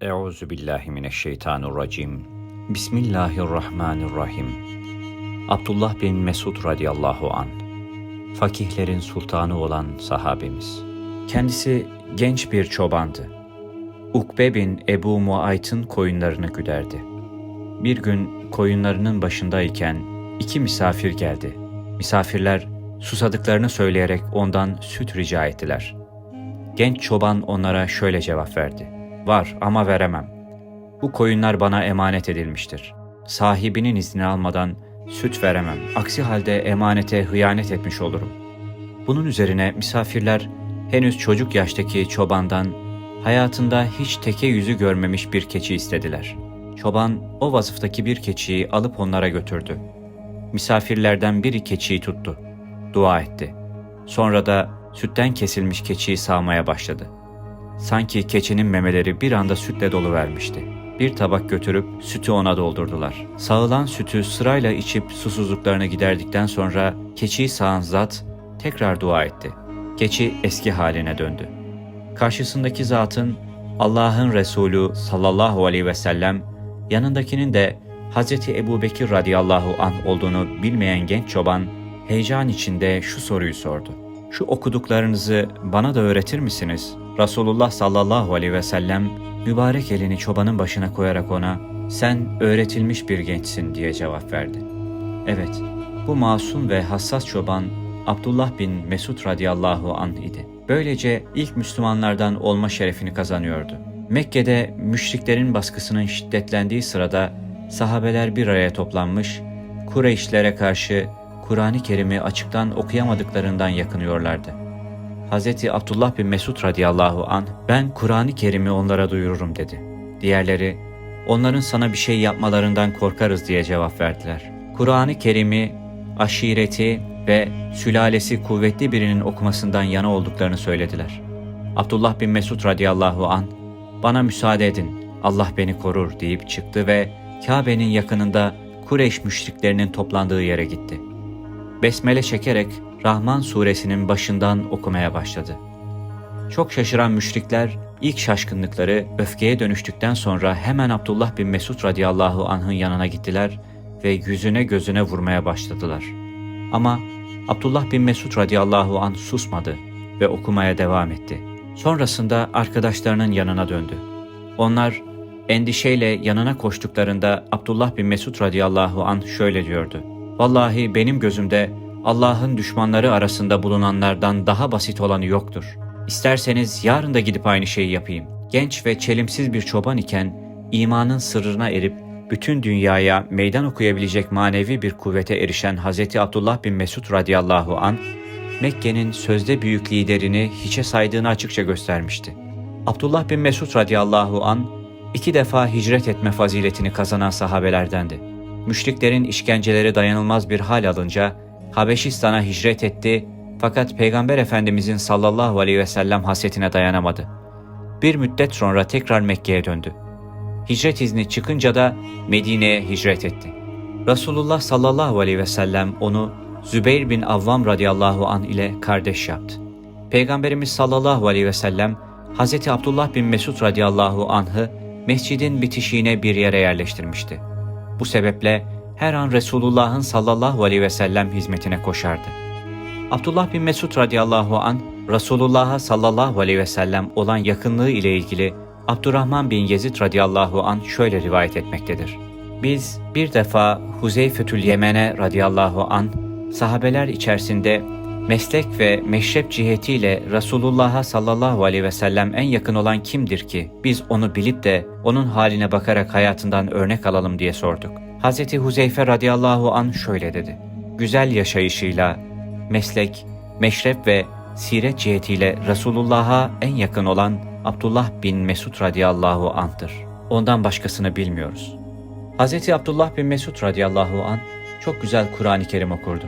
Euzu billahi mineşşeytanirracim. Bismillahirrahmanirrahim. Abdullah bin Mesud radıyallahu an. Fakihlerin sultanı olan sahabemiz. Kendisi genç bir çobandı. Ukbe bin Ebu Muayt'ın koyunlarını güderdi. Bir gün koyunlarının başındayken iki misafir geldi. Misafirler susadıklarını söyleyerek ondan süt rica ettiler. Genç çoban onlara şöyle cevap verdi. Var ama veremem. Bu koyunlar bana emanet edilmiştir. Sahibinin izni almadan süt veremem. Aksi halde emanete hıyanet etmiş olurum. Bunun üzerine misafirler henüz çocuk yaştaki çobandan hayatında hiç teke yüzü görmemiş bir keçi istediler. Çoban o vasıftaki bir keçiyi alıp onlara götürdü. Misafirlerden biri keçiyi tuttu. Dua etti. Sonra da sütten kesilmiş keçiyi sağmaya başladı. Sanki keçinin memeleri bir anda sütle dolu vermişti. Bir tabak götürüp sütü ona doldurdular. Sağılan sütü sırayla içip susuzluklarını giderdikten sonra keçiyi sağan zat tekrar dua etti. Keçi eski haline döndü. Karşısındaki zatın Allah'ın Resulü sallallahu aleyhi ve sellem yanındakinin de Hazreti Ebu Bekir radıyallahu anh olduğunu bilmeyen genç çoban heyecan içinde şu soruyu sordu. Şu okuduklarınızı bana da öğretir misiniz? Resulullah sallallahu aleyhi ve sellem mübarek elini çobanın başına koyarak ona sen öğretilmiş bir gençsin diye cevap verdi. Evet, bu masum ve hassas çoban Abdullah bin Mesud radıyallahu anh idi. Böylece ilk Müslümanlardan olma şerefini kazanıyordu. Mekke'de müşriklerin baskısının şiddetlendiği sırada sahabeler bir araya toplanmış, Kureyşlere karşı Kur'an-ı Kerim'i açıktan okuyamadıklarından yakınıyorlardı. Hz. Abdullah bin Mesud radıyallahu an ben Kur'an-ı Kerim'i onlara duyururum dedi. Diğerleri onların sana bir şey yapmalarından korkarız diye cevap verdiler. Kur'an-ı Kerim'i aşireti ve sülalesi kuvvetli birinin okumasından yana olduklarını söylediler. Abdullah bin Mesud radıyallahu an bana müsaade edin Allah beni korur deyip çıktı ve Kabe'nin yakınında Kureyş müşriklerinin toplandığı yere gitti. Besmele çekerek Rahman suresinin başından okumaya başladı. Çok şaşıran müşrikler ilk şaşkınlıkları öfkeye dönüştükten sonra hemen Abdullah bin Mesud radıyallahu anh'ın yanına gittiler ve yüzüne gözüne vurmaya başladılar. Ama Abdullah bin Mesud radıyallahu anh susmadı ve okumaya devam etti. Sonrasında arkadaşlarının yanına döndü. Onlar endişeyle yanına koştuklarında Abdullah bin Mesud radıyallahu anh şöyle diyordu. Vallahi benim gözümde Allah'ın düşmanları arasında bulunanlardan daha basit olanı yoktur. İsterseniz yarın da gidip aynı şeyi yapayım. Genç ve çelimsiz bir çoban iken imanın sırrına erip bütün dünyaya meydan okuyabilecek manevi bir kuvvete erişen Hz. Abdullah bin Mesud radıyallahu an Mekke'nin sözde büyük liderini hiçe saydığını açıkça göstermişti. Abdullah bin Mesud radıyallahu an iki defa hicret etme faziletini kazanan sahabelerdendi. Müşriklerin işkenceleri dayanılmaz bir hal alınca Habeşistan'a hicret etti fakat Peygamber Efendimizin sallallahu aleyhi ve sellem hasretine dayanamadı. Bir müddet sonra tekrar Mekke'ye döndü. Hicret izni çıkınca da Medine'ye hicret etti. Resulullah sallallahu aleyhi ve sellem onu Zübeyir bin Avvam radıyallahu an ile kardeş yaptı. Peygamberimiz sallallahu aleyhi ve sellem Hz. Abdullah bin Mesud radıyallahu anh'ı mescidin bitişiğine bir yere yerleştirmişti. Bu sebeple her an Resulullah'ın sallallahu aleyhi ve sellem hizmetine koşardı. Abdullah bin Mesud radıyallahu an Resulullah'a sallallahu aleyhi ve sellem olan yakınlığı ile ilgili Abdurrahman bin Yezid radıyallahu an şöyle rivayet etmektedir. Biz bir defa Huzeyfetül Yemen'e radıyallahu an sahabeler içerisinde meslek ve meşrep cihetiyle Resulullah'a sallallahu aleyhi ve sellem en yakın olan kimdir ki biz onu bilip de onun haline bakarak hayatından örnek alalım diye sorduk. Hz. Huzeyfe radıyallahu an şöyle dedi. Güzel yaşayışıyla, meslek, meşrep ve siret cihetiyle Resulullah'a en yakın olan Abdullah bin Mesud radıyallahu anh'tır. Ondan başkasını bilmiyoruz. Hz. Abdullah bin Mesud radıyallahu an çok güzel Kur'an-ı Kerim okurdu.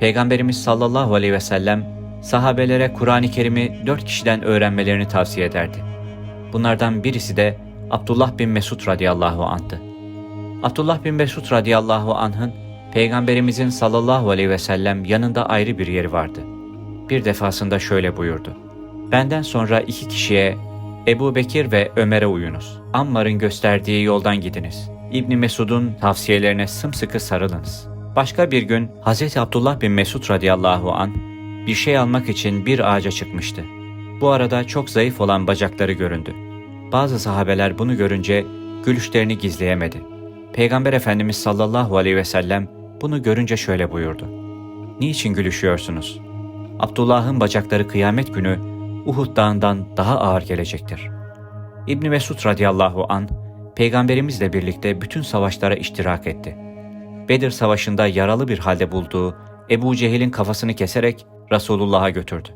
Peygamberimiz sallallahu aleyhi ve sellem sahabelere Kur'an-ı Kerim'i dört kişiden öğrenmelerini tavsiye ederdi. Bunlardan birisi de Abdullah bin Mesud radıyallahu anh'tı. Abdullah bin Mesud radıyallahu anh'ın Peygamberimizin sallallahu aleyhi ve sellem yanında ayrı bir yeri vardı. Bir defasında şöyle buyurdu. Benden sonra iki kişiye Ebu Bekir ve Ömer'e uyunuz. Ammar'ın gösterdiği yoldan gidiniz. İbni Mesud'un tavsiyelerine sımsıkı sarılınız. Başka bir gün Hz. Abdullah bin Mesud radıyallahu an bir şey almak için bir ağaca çıkmıştı. Bu arada çok zayıf olan bacakları göründü. Bazı sahabeler bunu görünce gülüşlerini gizleyemedi. Peygamber Efendimiz sallallahu aleyhi ve sellem bunu görünce şöyle buyurdu. Niçin gülüşüyorsunuz? Abdullah'ın bacakları kıyamet günü Uhud dağından daha ağır gelecektir. İbni Mesud radıyallahu an peygamberimizle birlikte bütün savaşlara iştirak etti. Bedir savaşında yaralı bir halde bulduğu Ebu Cehil'in kafasını keserek Resulullah'a götürdü.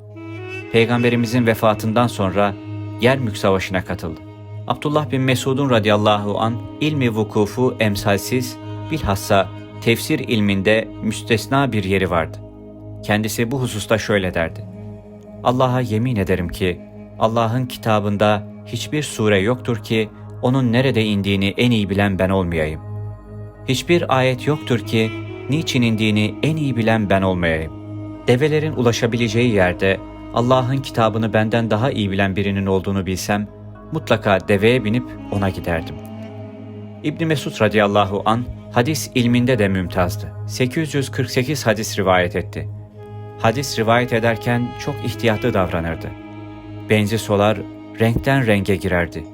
Peygamberimizin vefatından sonra Yermük Savaşı'na katıldı. Abdullah bin Mesud'un radıyallahu an ilmi vukufu emsalsiz, bilhassa tefsir ilminde müstesna bir yeri vardı. Kendisi bu hususta şöyle derdi. Allah'a yemin ederim ki Allah'ın kitabında hiçbir sure yoktur ki onun nerede indiğini en iyi bilen ben olmayayım. Hiçbir ayet yoktur ki niçin indiğini en iyi bilen ben olmayayım. Develerin ulaşabileceği yerde Allah'ın kitabını benden daha iyi bilen birinin olduğunu bilsem mutlaka deveye binip ona giderdim. İbn Mesud radıyallahu an hadis ilminde de mümtazdı. 848 hadis rivayet etti. Hadis rivayet ederken çok ihtiyatlı davranırdı. Benzi solar, renkten renge girerdi.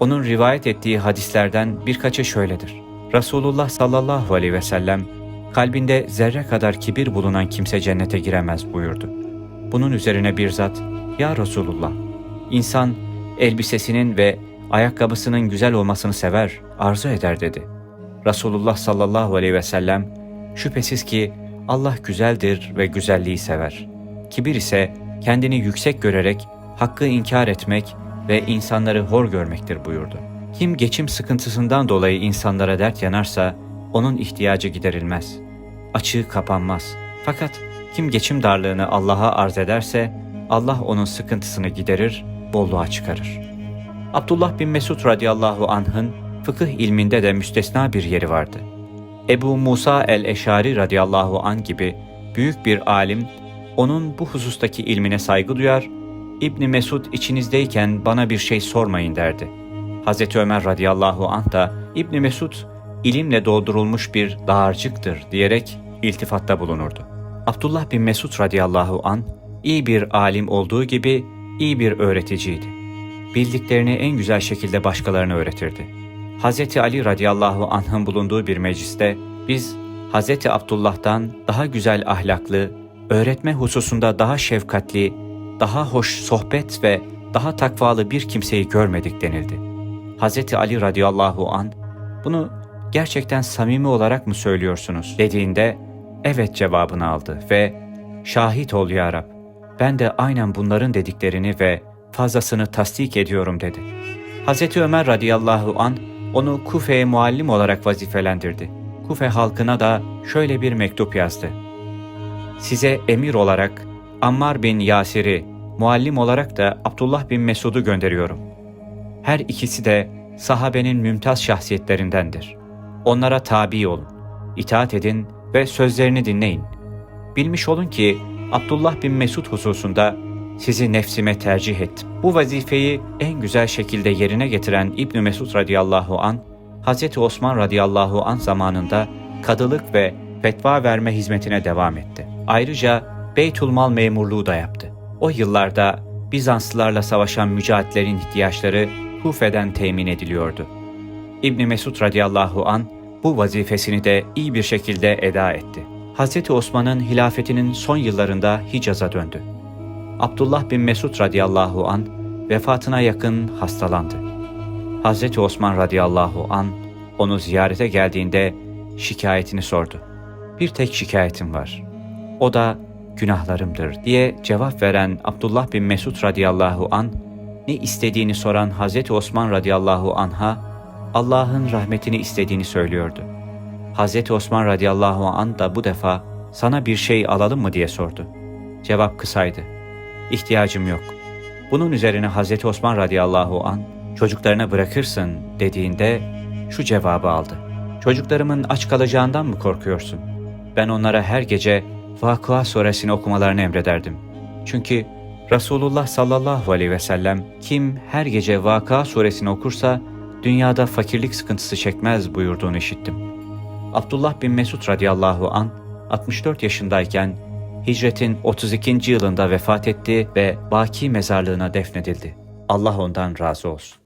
Onun rivayet ettiği hadislerden birkaçı şöyledir. Resulullah sallallahu aleyhi ve sellem, kalbinde zerre kadar kibir bulunan kimse cennete giremez buyurdu. Bunun üzerine bir zat, Ya Resulullah, insan elbisesinin ve ayakkabısının güzel olmasını sever, arzu eder dedi. Resulullah sallallahu aleyhi ve sellem, şüphesiz ki Allah güzeldir ve güzelliği sever. Kibir ise kendini yüksek görerek hakkı inkar etmek ve insanları hor görmektir buyurdu. Kim geçim sıkıntısından dolayı insanlara dert yanarsa onun ihtiyacı giderilmez. Açığı kapanmaz. Fakat kim geçim darlığını Allah'a arz ederse Allah onun sıkıntısını giderir, bolluğa çıkarır. Abdullah bin Mesud radıyallahu anh'ın fıkıh ilminde de müstesna bir yeri vardı. Ebu Musa el-Eşari radıyallahu an gibi büyük bir alim onun bu husustaki ilmine saygı duyar, İbni Mesud içinizdeyken bana bir şey sormayın derdi. Hazreti Ömer radıyallahu anh da İbni Mesud ilimle doldurulmuş bir dağarcıktır diyerek iltifatta bulunurdu. Abdullah bin Mesud radıyallahu an iyi bir alim olduğu gibi iyi bir öğreticiydi. Bildiklerini en güzel şekilde başkalarına öğretirdi. Hz. Ali radıyallahu anh'ın bulunduğu bir mecliste biz Hz. Abdullah'tan daha güzel ahlaklı, öğretme hususunda daha şefkatli, daha hoş sohbet ve daha takvalı bir kimseyi görmedik denildi. Hz. Ali radıyallahu an bunu gerçekten samimi olarak mı söylüyorsunuz dediğinde evet cevabını aldı ve şahit ol ya Rab ben de aynen bunların dediklerini ve fazlasını tasdik ediyorum dedi. Hz. Ömer radıyallahu an onu Kufe'ye muallim olarak vazifelendirdi. Kufe halkına da şöyle bir mektup yazdı. Size emir olarak Ammar bin Yasir'i, muallim olarak da Abdullah bin Mesud'u gönderiyorum. Her ikisi de sahabenin mümtaz şahsiyetlerindendir. Onlara tabi olun, itaat edin ve sözlerini dinleyin. Bilmiş olun ki Abdullah bin Mesud hususunda sizi nefsime tercih ettim. Bu vazifeyi en güzel şekilde yerine getiren İbn Mesud radıyallahu an, Hz. Osman radıyallahu an zamanında kadılık ve fetva verme hizmetine devam etti. Ayrıca Beytulmal memurluğu da yaptı. O yıllarda Bizanslılarla savaşan mücahitlerin ihtiyaçları Kufe'den temin ediliyordu. İbn Mesud radıyallahu an bu vazifesini de iyi bir şekilde eda etti. Hz. Osman'ın hilafetinin son yıllarında Hicaz'a döndü. Abdullah bin Mesud radıyallahu an vefatına yakın hastalandı. Hz. Osman radıyallahu an onu ziyarete geldiğinde şikayetini sordu. Bir tek şikayetim var. O da günahlarımdır diye cevap veren Abdullah bin Mesud radıyallahu an ne istediğini soran Hz. Osman radıyallahu anha Allah'ın rahmetini istediğini söylüyordu. Hz. Osman radıyallahu an da bu defa sana bir şey alalım mı diye sordu. Cevap kısaydı. İhtiyacım yok. Bunun üzerine Hz. Osman radıyallahu an çocuklarına bırakırsın dediğinde şu cevabı aldı. Çocuklarımın aç kalacağından mı korkuyorsun? Ben onlara her gece Vakıa suresini okumalarını emrederdim. Çünkü Resulullah sallallahu aleyhi ve sellem kim her gece Vaka suresini okursa dünyada fakirlik sıkıntısı çekmez buyurduğunu işittim. Abdullah bin Mesud radıyallahu an 64 yaşındayken hicretin 32. yılında vefat etti ve Baki mezarlığına defnedildi. Allah ondan razı olsun.